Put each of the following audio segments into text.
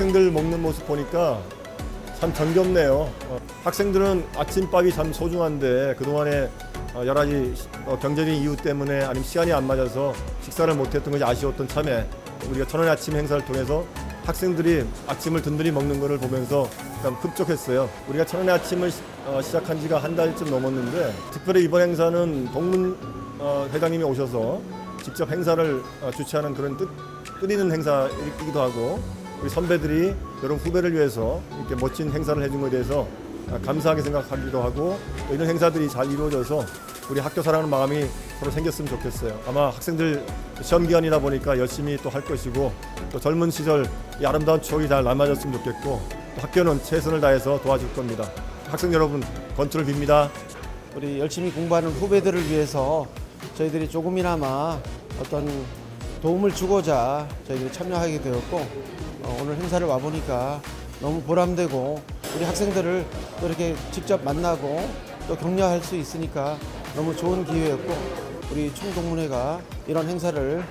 학생들 먹는 모습 보니까 참 정겹네요. 어, 학생들은 아침밥이 참 소중한데 그동안에 어, 여러 가지 어, 경제적인 이유 때문에 아니면 시간이 안 맞아서 식사를 못했던 것이 아쉬웠던 참에 우리가 천원의 아침 행사를 통해서 학생들이 아침을 든든히 먹는 것을 보면서 참 흡족했어요. 우리가 천원의 아침을 시- 어, 시작한 지가 한 달쯤 넘었는데 특별히 이번 행사는 동문 어, 회장님이 오셔서 직접 행사를 어, 주최하는 그런 뜻, 뜻 있는 행사이기도 하고 우리 선배들이 여러 후배를 위해서 이렇게 멋진 행사를 해준 것에 대해서 아, 감사하게 생각하기도 하고 또 이런 행사들이 잘 이루어져서 우리 학교 사랑하는 마음이 서로 생겼으면 좋겠어요. 아마 학생들 시험 기간이다 보니까 열심히 또 할 것이고 또 젊은 시절 이 아름다운 추억이 잘 남아졌으면 좋겠고 또 학교는 최선을 다해서 도와줄 겁니다. 학생 여러분 건투를 빕니다. 우리 열심히 공부하는 후배들을 위해서 저희들이 조금이나마 어떤 도움을 주고자 저희들이 참여하게 되었고 어, 오늘 행사를 와 보니까 너무 보람되고 우리 학생들을 또 이렇게 직접 만나고 또 격려할 수 있으니까 너무 좋은 기회였고 우리 총동문회가 이런 행사를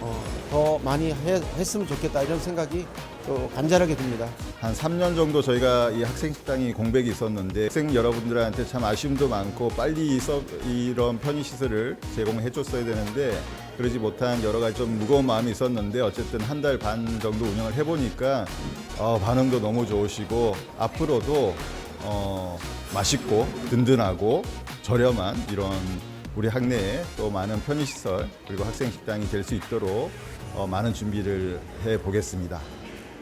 어, 더 많이 해- 했으면 좋겠다 이런 생각이 또 간절하게 듭니다. 한 3년 정도 저희가 이 학생 식당이 공백이 있었는데 학생 여러분들한테 참 아쉬움도 많고 빨리 이 서- 이런 편의 시설을 제공해 줬어야 되는데 그러지 못한 여러 가지 좀 무거운 마음이 있었는데 어쨌든 한 달 반 정도 운영을 해 보니까 어, 반응도 너무 좋으시고 앞으로도 어, 맛있고 든든하고 저렴한 이런 우리 학내에 또 많은 편의시설 그리고 학생 식당이 될 수 있도록 어, 많은 준비를 해 보겠습니다.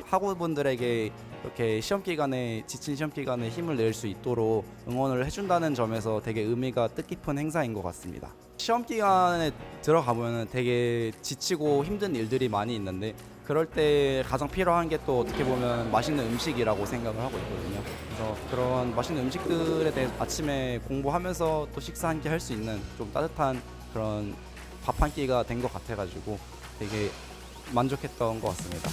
학우분들에게 이렇게 시험 기간에 지친 시험 기간에 힘을 낼 수 있도록 응원을 해준다는 점에서 되게 의미가 뜻깊은 행사인 것 같습니다. 시험 기간에 들어가 보면 되게 지치고 힘든 일들이 많이 있는데 그럴 때 가장 필요한 게 또 어떻게 보면 맛있는 음식이라고 생각을 하고 있거든요. 그래서 그런 맛있는 음식들에 대해 아침에 공부하면서 또 식사 한 끼 할 수 있는 좀 따뜻한 그런 밥 한 끼가 된 것 같아가지고 되게 만족했던 것 같습니다.